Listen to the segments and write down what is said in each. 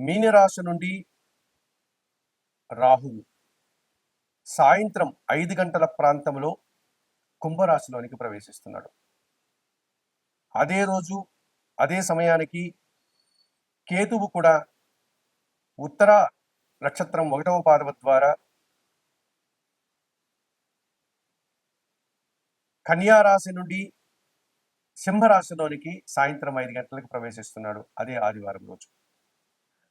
మీనరాశి నుండి రాహువు సాయంత్రం ఐదు గంటల ప్రాంతంలో కుంభరాశిలోనికి ప్రవేశిస్తున్నాడు. అదే రోజు అదే సమయానికి కేతువు కూడా ఉత్తర నక్షత్రం ఒకటవ పాదవ ద్వారా కన్యా రాశి నుండి సింహరాశిలోనికి సాయంత్రం ఐదు గంటలకు ప్రవేశిస్తున్నాడు. అదే ఆదివారం రోజు.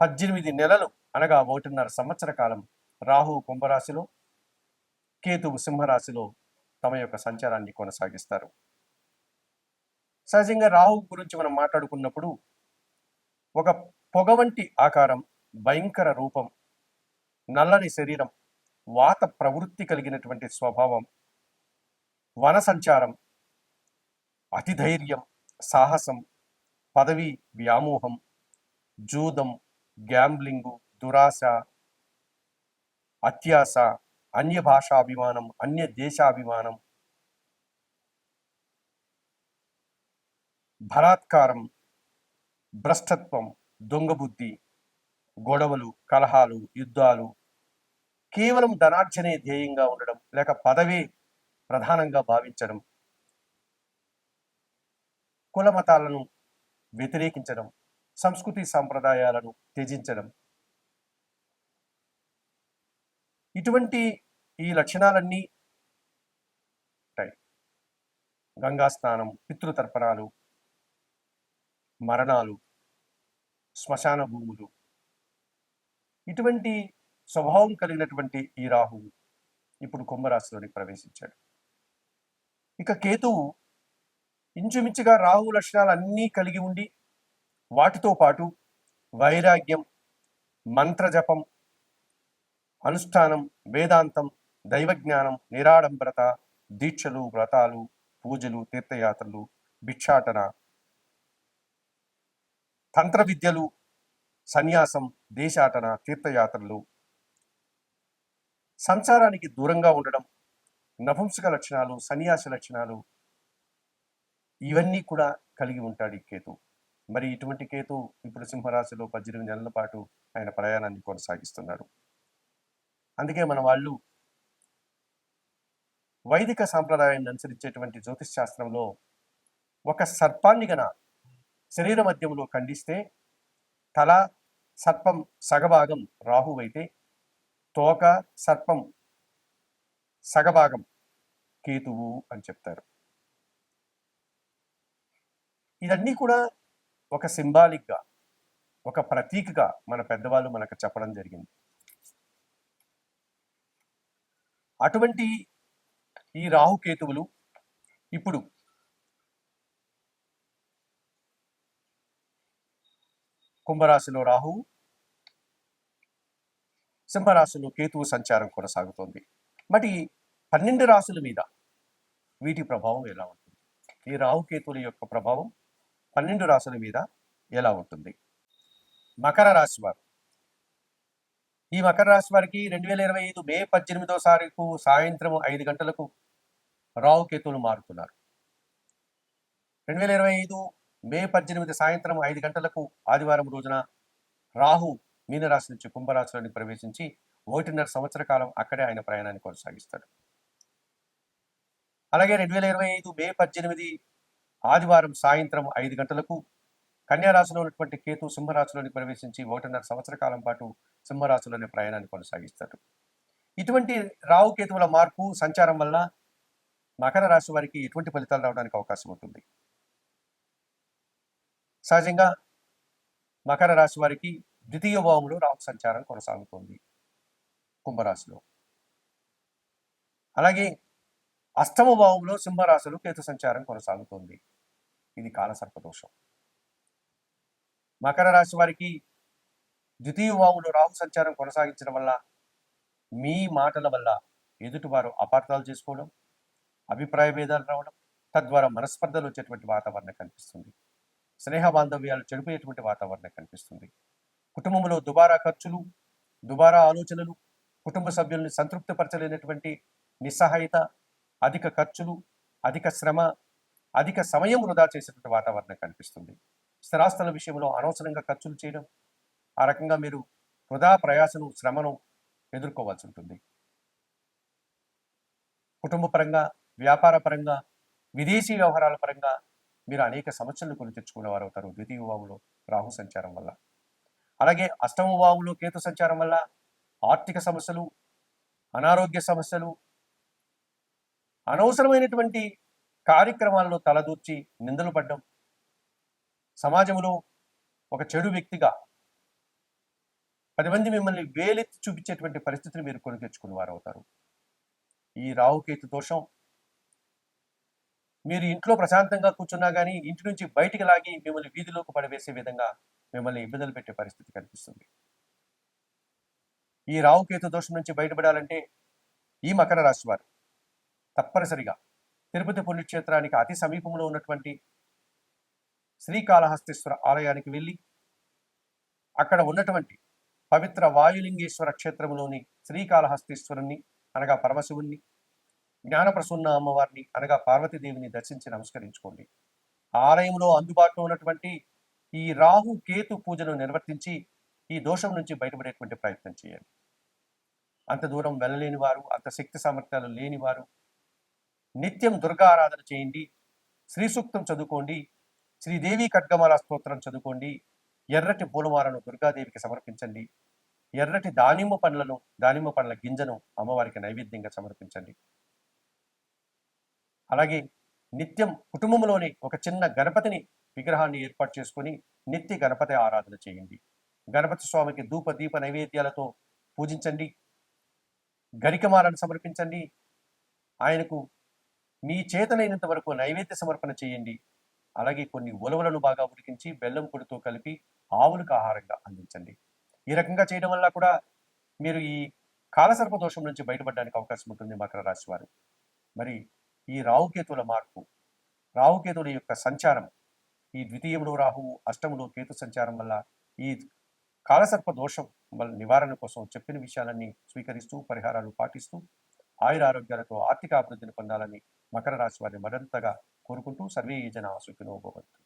పద్దెనిమిది నెలలు అనగా ఒకటిన్నర సంవత్సర కాలం రాహు కుంభరాశిలో కేతువు సింహరాశిలో తమ యొక్క సంచారాన్ని కొనసాగిస్తారు. సహజంగా రాహు గురించి మనం మాట్లాడుకున్నప్పుడు ఒక పొగ వంటి ఆకారం భయంకర రూపం నల్లని శరీరం వాత ప్రవృత్తి కలిగినటువంటి స్వభావం వన సంచారం అతిధైర్యం సాహసం పదవి వ్యామోహం జూదం గ్యాంబ్లింగు దురాశ అత్యాస అన్య భాషాభిమానం అన్య దేశాభిమానం బలాత్కారం భ్రష్టత్వం దొంగబుద్ధి గొడవలు కలహాలు యుద్ధాలు కేవలం ధనార్జనే ధ్యేయంగా ఉండడం లేక పదవే ప్రధానంగా భావించడం కుల మతాలను వ్యతిరేకించడం సంస్కృతి సాంప్రదాయాలను త్యజించడం. ఇటువంటి ఈ లక్షణాలన్నీ ఉంటాయి. గంగా స్నానం పితృతర్పణాలు మరణాలు శ్మశాన భూములు. ఇటువంటి స్వభావం కలిగినటువంటి ఈ రాహువు ఇప్పుడు కుంభరాశిలోని ప్రవేశించాడు. ఇక కేతువు ఇంచుమించుగా రాహు లక్షణాలు అన్నీ కలిగి ఉండి వాటితో పాటు వైరాగ్యం మంత్రజపం అనుష్ఠానం వేదాంతం దైవజ్ఞానం నిరాడంబరత దీక్షలు వ్రతాలు పూజలు తీర్థయాత్రలు భిక్షాటన తంత్ర విద్యలు సన్యాసం దేశాటన తీర్థయాత్రలు. సంసారానికి దూరంగా ఉండడం నపుంసక లక్షణాలు సన్యాస లక్షణాలు ఇవన్నీ కూడా కలిగి ఉంటాడు ఈ కేతు. మరి ఇటువంటి కేతు ఇప్పుడు సింహరాశిలో పద్దెనిమిది నెలల పాటు ఆయన ప్రయాణాన్ని కొనసాగిస్తున్నాడు అందుకే మన వాళ్ళు వైదిక సాంప్రదాయాన్ని అనుసరించేటువంటి జ్యోతిష్ శాస్త్రంలో ఒక సర్పాన్ని గన శరీర మధ్యంలో ఖండిస్తే తల సర్పం సగభాగం రాహు అయితే తోక సర్పం సగభాగం కేతువు అని చెప్తారు. ఇదన్నీ కూడా ఒక సింబాలిక్గా ఒక ప్రతీకగా మన పెద్దవాళ్ళు మనకు చెప్పడం జరిగింది. అటువంటి ఈ రాహుకేతువులు ఇప్పుడు కుంభరాశిలో రాహు సింహరాశిలో కేతువు సంచారం కొనసాగుతోంది. మరి పన్నెండు రాశుల మీద వీటి ప్రభావం ఎలా ఉంటుంది? ఈ రాహుకేతువుల యొక్క ప్రభావం పన్నెండు రాశుల మీద ఎలా ఉంటుంది? మకర రాశి వారు. ఈ మకర రాశి వారికి రెండు వేల ఇరవై ఐదు మే పద్దెనిమిదో తారీఖు సాయంత్రం ఐదు గంటలకు రావు కేతులు మారుతున్నారు. రెండు వేల ఇరవై ఐదు మే పద్దెనిమిది సాయంత్రం ఐదు గంటలకు ఆదివారం రోజున రాహు మీనరాశి నుంచి కుంభరాశిలోని ప్రవేశించి ఒకటిన్నర సంవత్సర కాలం అక్కడే ఆయన ప్రయాణాన్ని కొనసాగిస్తాడు. అలాగే రెండు వేల ఇరవై ఐదు మే పద్దెనిమిది ఆదివారం సాయంత్రం ఐదు గంటలకు కన్యారాశిలో ఉన్నటువంటి కేతు సింహరాశిలోని ప్రవేశించి ఒకటిన్నర సంవత్సర కాలం పాటు సింహరాశిలోనే ప్రయాణాన్ని కొనసాగిస్తారు ఇటువంటి రావు కేతువుల మార్పు సంచారం వల్ల మకర రాశి వారికి ఎటువంటి ఫలితాలు రావడానికి అవకాశం ఉంటుంది? సహజంగా మకర రాశి వారికి ద్వితీయ భావంలో రాహు సంచారం కొనసాగుతుంది కుంభరాశిలో. అలాగే అష్టమ భావంలో సింహరాశులు కేతు సంచారం కొనసాగుతుంది. ఇది కాలసర్పదోషం మకర రాశి వారికి ద్వితీయ భావంలో రాహు సంచారం కొనసాగించడం వల్ల మీ మాటల వల్ల ఎదుటివారు అపార్థాలు చేసుకోవడం అభిప్రాయ భేదాలు రావడం తద్వారా మనస్పర్ధలు వచ్చేటువంటి వాతావరణం కనిపిస్తుంది. స్నేహ బాంధవ్యాలు చెడిపోయేటువంటి వాతావరణం కనిపిస్తుంది. కుటుంబంలో దుబారా ఖర్చులు దుబారా ఆలోచనలు కుటుంబ సభ్యుల్ని సంతృప్తిపరచలేనటువంటి నిస్సహాయత అధిక ఖర్చులు అధిక శ్రమ అధిక సమయం వృధా చేసినటువంటి వాతావరణం కనిపిస్తుంది. స్థిరాస్తుల విషయంలో అనవసరంగా ఖర్చులు చేయడం ఆ రకంగా మీరు వృధా ప్రయాసను శ్రమను ఎదుర్కోవాల్సి ఉంటుంది. కుటుంబ పరంగా వ్యాపార పరంగా విదేశీ వ్యవహారాల పరంగా మీరు అనేక సమస్యలను కొని తెచ్చుకునేవారు అవుతారు ద్వితీయ వావులో రాహు సంచారం వల్ల. అలాగే అష్టమ వావులో కేతు సంచారం వల్ల ఆర్థిక సమస్యలు అనారోగ్య సమస్యలు అనవసరమైనటువంటి కార్యక్రమాల్లో తలదూర్చి నిందలు పడ్డం సమాజంలో ఒక చెడు వ్యక్తిగా పది మంది మిమ్మల్ని వేలెత్తి చూపించేటువంటి పరిస్థితిని మీరు కొని తెచ్చుకున్న వారు అవుతారు ఈ రావుకేతు దోషం మీరు ఇంట్లో ప్రశాంతంగా కూర్చున్నా కానీ ఇంటి నుంచి బయటికి లాగి మిమ్మల్ని వీధిలోకి పడవేసే విధంగా మిమ్మల్ని ఇబ్బందులు పెట్టే పరిస్థితి కనిపిస్తుంది. ఈ రావుకేతు దోషం నుంచి బయటపడాలంటే ఈ మకర రాశి వారు తప్పనిసరిగా తిరుపతి పుణ్యక్షేత్రానికి అతి సమీపంలో ఉన్నటువంటి శ్రీకాళహస్తీశ్వర ఆలయానికి వెళ్ళి అక్కడ ఉన్నటువంటి పవిత్ర వాయులింగేశ్వర క్షేత్రంలోని శ్రీకాళహస్తీశ్వరుణ్ణి అనగా పరమశివుణ్ణి జ్ఞానప్రసన్న అమ్మవారిని అనగా పార్వతీదేవిని దర్శించి నమస్కరించుకోండి. ఆలయంలో అందుబాటులో ఉన్నటువంటి ఈ రాహు కేతు పూజను నిర్వర్తించి ఈ దోషం నుంచి బయటపడేటువంటి ప్రయత్నం చేయండి. అంత దూరం వెళ్ళలేని వారు అంత శక్తి సామర్థ్యాలు లేని వారు నిత్యం దుర్గా ఆరాధన చేయండి శ్రీ సూక్తం చదువుకోండి శ్రీదేవి ఖడ్గమాల స్తోత్రం చదువుకోండి ఎర్రటి పూలమాలను దుర్గాదేవికి సమర్పించండి ఎర్రటి దానిమ్మ పండ్లను దానిమ్మ పండ్ల గింజను అమ్మవారికి నైవేద్యంగా సమర్పించండి. అలాగే నిత్యం కుటుంబంలోని ఒక చిన్న గణపతిని విగ్రహాన్ని ఏర్పాటు చేసుకొని నిత్య గణపతి ఆరాధన చేయండి. గణపతి స్వామికి ధూప దీప నైవేద్యాలతో పూజించండి గరికమాలను సమర్పించండి ఆయనకు మీ చేతనైనంత వరకు నైవేద్య సమర్పణ చేయండి. అలాగే కొన్ని ఉలవలను బాగా ఉడికించి బెల్లం పొడితో కలిపి ఆవులకు ఆహారంగా అందించండి. ఈ రకంగా చేయడం వల్ల కూడా మీరు ఈ కాలసర్ప దోషం నుంచి బయటపడడానికి అవకాశం ఉంటుంది మకర రాశి వారు మరి ఈ రావుకేతుల మార్పు రావుకేతుల యొక్క సంచారం ఈ ద్వితీయంలో రాహువు అష్టములో కేతు సంచారం వల్ల ఈ కాలసర్ప దోషం వల్ల నివారణ కోసం చెప్పిన విషయాలన్నీ స్వీకరిస్తూ పరిహారాలు పాటిస్తూ ఆయుర ఆరోగ్యాలతో ఆర్థిక అభివృద్ధిని పొందాలని మకర రాశి వారిని మరింతగా కోరుకుంటూ సర్వే జన సుఖినో భవంతు.